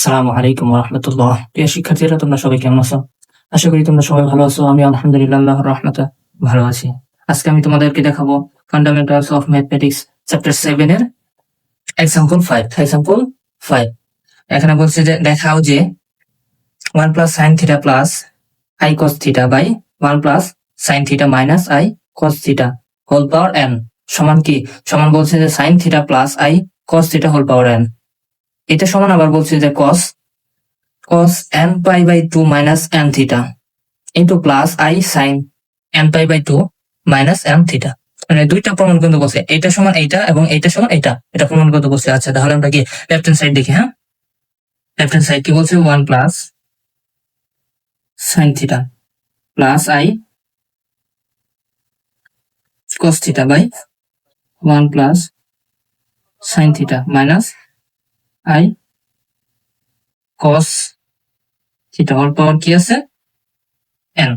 আসসালামু আলাইকুম রহমতুল্লাহ প্রিয় শিক্ষার্থীরা, তোমরা সবাই কেমন আছো? আশা করি তোমরা সবাই ভালো আছো। আমি আলহামদুলিল্লাহ রহমতে ভালো আছি। আজকে আমি তোমাদেরকে দেখাবো fundamentals of mathematics chapter seven এর এক্সাম্পল ফাইভ এক্সাম্পল ফাইভ এখানে বলছে যে, দেখাও যে one plus sine theta plus i cos theta by one plus sine theta minus i cos theta whole power n সমান কি? সমান বলছে যে sine theta plus i cos theta whole power n এটা সমান আবার বলছে যে cos cos n pi by two minus n theta into plus i sine n pi by two minus n theta মানে দুইটা প্রমাণ কিন্তু বলছে, এটা সমান এইটা এবং এইটা সমান এইটা। এটা প্রমাণ করতে বলছে আচ্ছা তাহলে আমরা কি লেফট হ্যান্ড সাইড দেখি হ্যাঁ? লেফট হ্যান্ড সাইড কি বলছে? One plus sine theta plus i cos theta by one plus sine theta minus i cos theta all power কি আছে? এন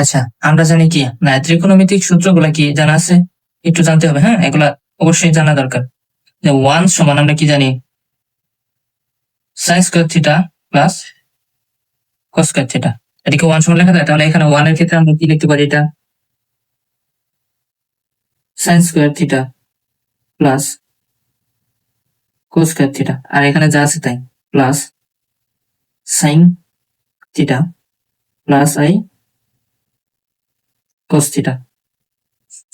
আচ্ছা আমরা জানি কি না ত্রিকোণমিতিক সূত্রগুলা কি জানা আছে? একটু জানতে হবে হ্যাঁ? এগুলা অবশ্যই জানা দরকার। যে ওয়ান সমান আমরা কি জানি? Sine square theta plus cos square theta এটাকে ওয়ান সমান লেখা যায়, তাহলে এখানে ওয়ানের ক্ষেত্রে আমরা কি লিখতে পারি এটা? Sine square theta plus cos square theta আর এখানে যা আছে তাই। Plus sine theta plus i cos theta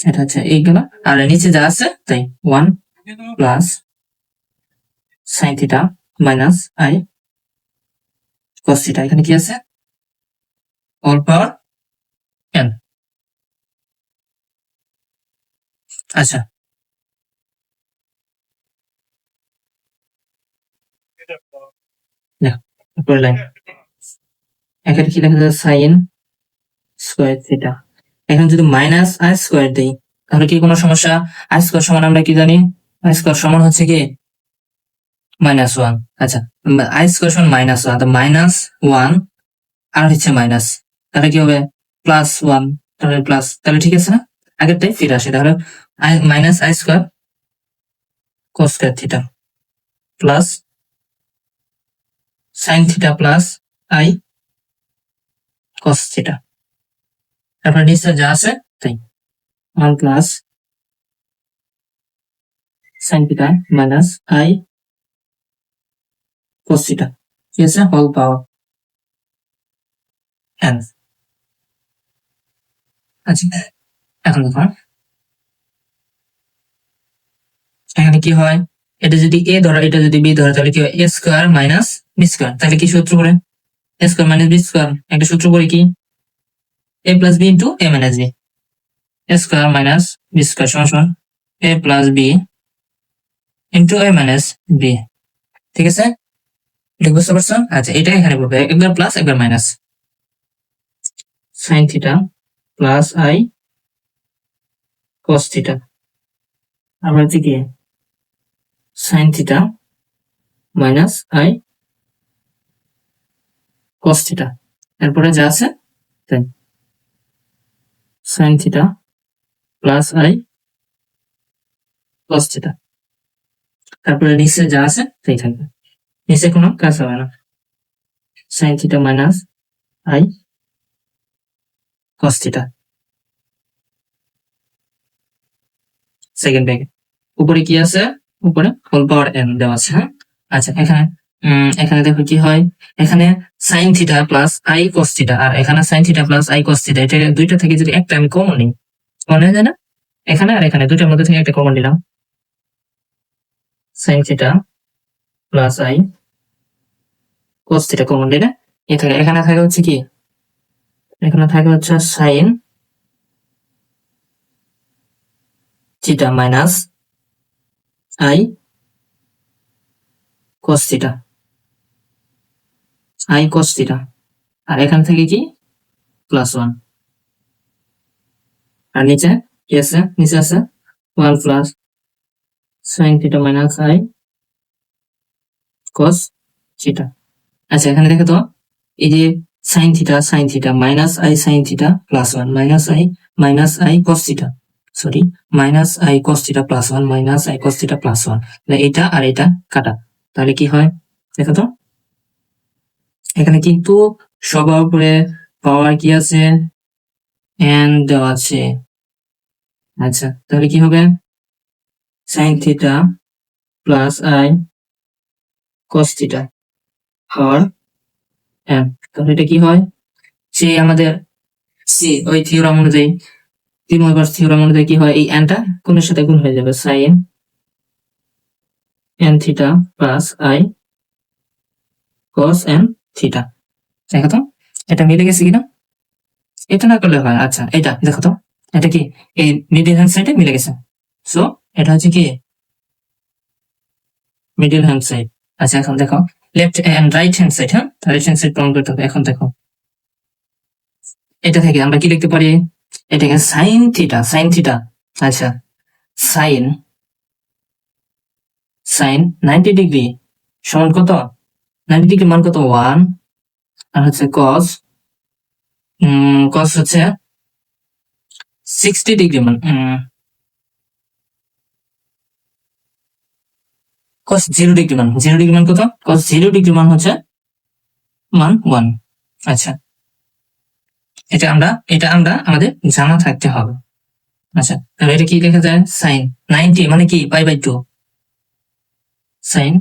এটা হচ্ছে এইগুলো আর নিচে যা আছে তাই one plus sine theta minus i cos theta এখানে কি আছে? অল পাওয়ার এন আচ্ছা। উপরের লাইন এখানে কি লেখা যাচ্ছে? সাইন স্কোয়ার থিটা এখানে যদি মাইনাস আই স্কোয়ার দেই, তাহলে কি কোনো সমস্যা? আই স্কোয়ার সমান আমরা কি জানি? আই স্কোয়ার সমান হচ্ছে কি? মাইনাস ওয়ান আচ্ছা আই স্কোয়ার সমান মাইনাস ওয়ান মাইনাস ওয়ান আর হচ্ছে মাইনাস তাহলে কি হবে? প্লাস ওয়ান তাহলে প্লাস তাহলে ঠিক আছে না? আগেরটাই ফিরে আসে, তাহলে i minus i square cos square theta plus sine theta plus i cos theta তারপর নিচে যা আছে, তাই। One plus sine theta minus i cos theta ঠিক আছে? হোল পাওয়ার এন আচ্ছা এখন দেখো। এখানে কি হয়? এটা যদি এ ধরো, এটা যদি বি ধরো, তাহলে কি হয়? A square minus B square তাহলে কি সূত্র করে A square minus B square একটা সূত্র করে কি? A plus B into A minus B A square minus B square সমান সমান। A plus B into A minus B ঠিক আছে? এটা বুঝতে পারছ? আচ্ছা এটা এখানে বলবে একবার প্লাস একবার minus sine theta plus i cos theta আবার দিকে sine theta minus i cos theta এরপরে যা আছে, তাই। Sine theta plus i cos theta তারপরে নিচে যা আছে, তাই থাকবে। নিচে কোনো কাজ হবে না। Sine theta minus i cos theta second ব্যাগে। উপরে কি আছে? উপরে হোল পাওয়ার এন দেওয়া আছে হ্যাঁ? আচ্ছা এখানে এখানে দেখো কি হয়? এখানে sine theta plus i cos theta আর এখানে sine theta plus i cos theta এটা দুইটা থেকে যদি একটা আমি কমন নিই, মনে হয় না এখানে আর এখানে, দুইটার মধ্যে থেকে একটা কমন নিলাম। Sine theta plus i cos theta common নিলে এ থাকে, এখানে থাকে হচ্ছে কি? এখানে থাকে হচ্ছে sine theta minus i theta i theta আর এখান থেকে কি? প্লাস ওয়ান আর নিচে কি আছে? নিচে আছে one plus sine theta minus i cos theta আচ্ছা এখানে দেখো তো, এই যে sine theta sine theta minus i sine theta plus one minus i minus i cos theta sorry minus i cos theta plus one minus i cos theta plus one এটা আর এটা কাটা। তাহলে কি হয়? দেখো তো। এখানে কিন্তু সবার উপরে পাওয়ার কি আছে? এন দেওয়া আছে। আচ্ছা তাহলে কি হবে? Sine theta plus i cos theta Har n তাহলে এটা কি হয়? সে আমাদের সি ওই থিওরাম অনুযায়ী ত্রিময়বাস থিওরাম অনুযায়ী কি হয়? এই এনটা কোনের সাথে গুণ হয়ে যাবে sine n theta plus i cos n theta দেখো তো, এটা মিলে গেছে কিনা? এটা না করলে হয় আচ্ছা এটা দেখো তো, এটা কি? এই মিডিল হ্যান্ড সাইডে মিলে গেছে। সো এটা হচ্ছে কি? মিডিল হ্যান্ড সাইড আচ্ছা এখন দেখো left and right hand side হ্যাঁ? রাইট হ্যান্ড সাইড প্রমাণ করতে হবে। এখন দেখো, এটা থেকে আমরা কি লিখতে পারি? এটাকে সাইন থিটা সাইন থিটা আচ্ছা সাইন সাইন নাইনটি ডিগ্রি সমান কত? নাইনটি ডিগ্রি মান কত? ওয়ান আর হচ্ছে কস কস হচ্ছে সিক্সটি ডিগ্রি মান কস জিরো ডিগ্রি মান জিরো ডিগ্রি মান কত? কস জিরো ডিগ্রি মান হচ্ছে মান ওয়ান আচ্ছা। এটা আমরা এটা আমরা আমাদের জানা থাকতে হবে। আচ্ছা তাহলে এটা কি লেখা যায়? সাইন নাইনটি মানে কি? Pi by two sine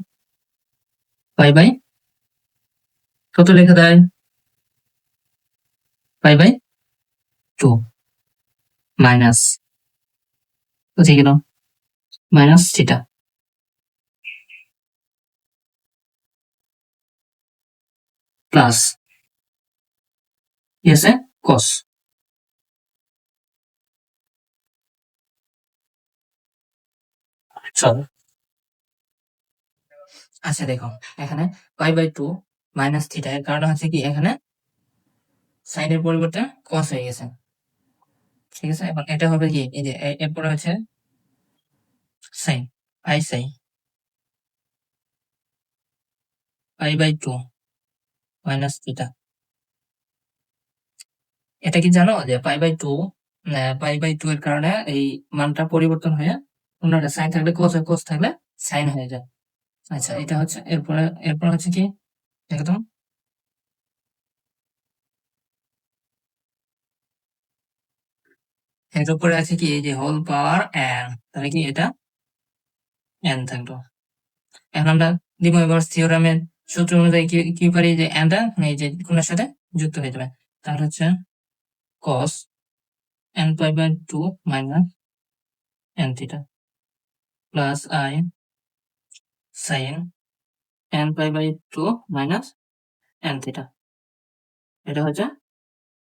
pi by কত লেখা যায়? পাই বাই টু মাইনাস কোথায় গেল? মাইনাস থিটা প্লাস কি আছে কস। আচ্ছা দেখো, এখানে pi by two minus theta এর কারণ হচ্ছে কি? এখানে সাইনের পরিবর্তে কস হয়ে গেছে। ঠিক আছে? এখন এটা হবে কি? এই যে এরপরে হচ্ছে sine I Sai pi by two minus theta. এটা কি জানো যে pi by two pi by two এর কারণে এই মানটা পরিবর্তন হয়ে অন্যটা সাইন থাকলে হয় কোস থাকলে সাইন হয়ে যায়। আচ্ছা এটা হচ্ছে, এরপরে, এরপর হচ্ছে কি? একদম। এর উপরে আছে কি? এই যে হোল পাওয়ার এন তাহলে কি এটা? এন থাকল। এখন আমরা ডিমোভার্স থিওরামের সূত্র অনুযায়ী কি পারি? যে এনটা এই যে কোনের সাথে যুক্ত হয়ে যাবে। তাহলে হচ্ছে cos n pi by 2 minus n theta plus i sin n pi by 2 minus n theta এটা হচ্ছে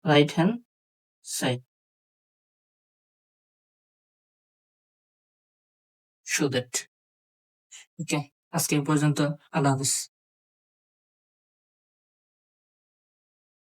right hand side show that okay আজকে পর্যন্ত আল্লাহ হাফিজ